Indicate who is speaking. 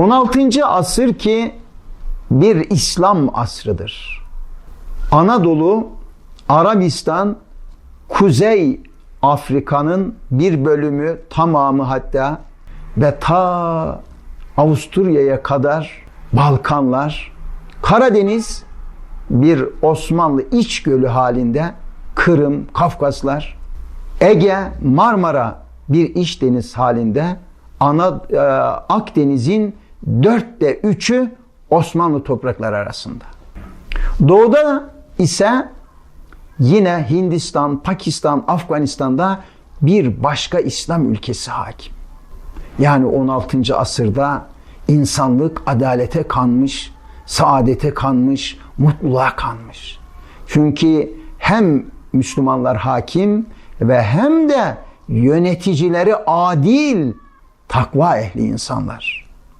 Speaker 1: 16. asır ki bir İslam asrıdır. Anadolu, Arabistan, Kuzey Afrika'nın bir bölümü tamamı hatta ve ta Avusturya'ya kadar Balkanlar, Karadeniz bir Osmanlı iç gölü halinde Kırım, Kafkaslar, Ege, Marmara bir iç deniz halinde ana e, Akdeniz'in dörtte üçü Osmanlı toprakları arasında. Doğuda ise yine Hindistan, Pakistan, Afganistan'da bir başka İslam ülkesi hakim. Yani 16. asırda insanlık adalete kanmış, saadete kanmış, mutluluğa kanmış. Çünkü hem Müslümanlar hakim ve hem de yöneticileri adil, takva ehli insanlar.